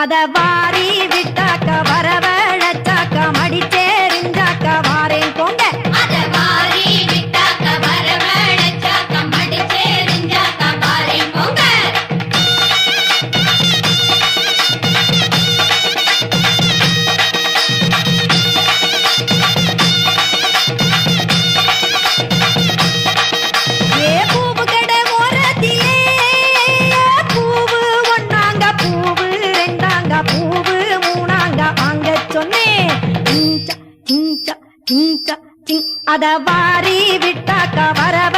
அத வாரி விட்டாக்க சொன்னேன் அத வாரி விட்டாக்க வரவ